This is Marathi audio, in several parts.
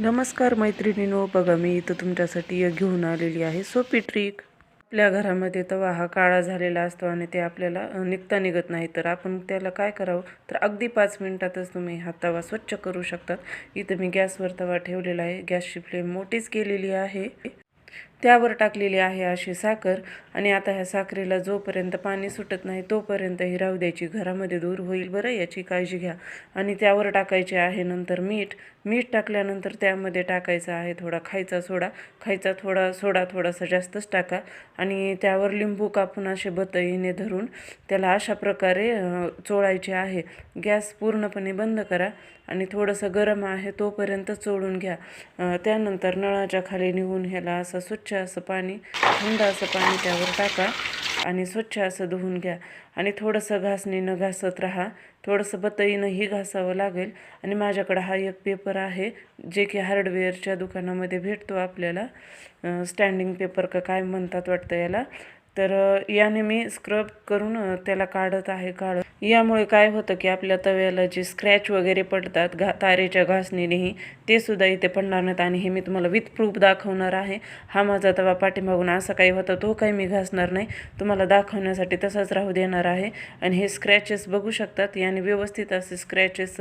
नमस्कार मैत्रिणीनो बघा मी इथं तुमच्यासाठी घेऊन आलेली आहे सोपी ट्रिक आपल्या घरामध्ये तवा हा काळा झालेला असतो आणि ते आपल्याला निघता निघत नाही. तर आपण त्याला काय करावं? तर अगदी पाच मिनटातच तुम्ही हा तवा स्वच्छ करू शकतात इथं मी गॅसवर तवा ठेवलेला आहे. गॅसची फ्लेम मोठीच केलेली आहे. त्यावर टाकलेली आहे अशी साखर आणि आता ह्या साखरेला जोपर्यंत पाणी सुटत नाही तोपर्यंत ही राहू द्यायची. घरामध्ये दूर होईल बरं याची काळजी घ्या. आणि त्यावर टाकायचे आहे नंतर मीठ. मीठ टाकल्यानंतर त्यामध्ये टाकायचं आहे थोडा खायचा सोडा. खायचा थोडा सोडा थोडासा जास्तच टाका. आणि त्यावर लिंबू कापून असे बतईने धरून त्याला अशा प्रकारे चोळायचे आहे. गॅस पूर्णपणे बंद करा आणि थोडंसं गरम आहे तोपर्यंत चोळून घ्या. त्यानंतर नळाच्या खाली निघून ह्याला असं स्वच्छ स्वच्छ असं पाणी थंड असं पाणी त्यावर टाका आणि स्वच्छ असं धुवून घ्या. आणि थोडंसं घासणीनं घासत राहा. थोडंसं बतईनंही घासावं लागेल. आणि माझ्याकडं हा एक पेपर आहे जे की हार्डवेअरच्या दुकानामध्ये भेटतो आपल्याला. स्टँडिंग पेपर का काय म्हणतात वाटतं याला. तर याने मी स्क्रब करून त्याला काढत आहे काढत यामुळे काय होतं की आपल्या तव्याला जे स्क्रॅच वगैरे पडतात घा तारेच्या घासणीनेही ते सुद्धा इथे पडणार नाहीत. आणि हे मी तुम्हाला विथ प्रूफ दाखवणार आहे. हा माझा तवा पाठीमागून असा काही होता तो काही मी घासणार नाही. तुम्हाला दाखवण्यासाठी तसाच राहू देणार आहे. आणि हे स्क्रॅचेस बघू शकतात. याने व्यवस्थित असे स्क्रॅचेस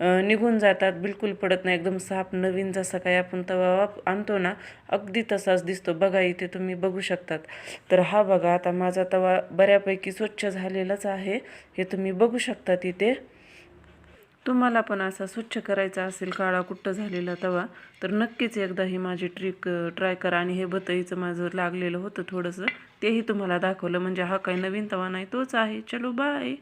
निघून जातात. बिलकुल पडत नाही. एकदम साफ नवीन जसा काही आपण तवा वाप आणतो ना अगदी तसाच दिसतो. बघा इथे तुम्ही बघू शकतात. तर हा बघा आता माझा तवा बऱ्यापैकी स्वच्छ झालेलाच आहे. हे तुम्ही बघू शकता तिथे. तुम्हाला पण असा स्वच्छ करायचा असेल काळा कुट्ट झालेला तवा तर नक्कीच एकदा ही माझी ट्रिक ट्राय करा. आणि हे बतईचं माझं लागलेलं होतं थोडंसं तेही तुम्हाला दाखवलं. म्हणजे हा काही नवीन तवा नाही तोच आहे. चलो बाय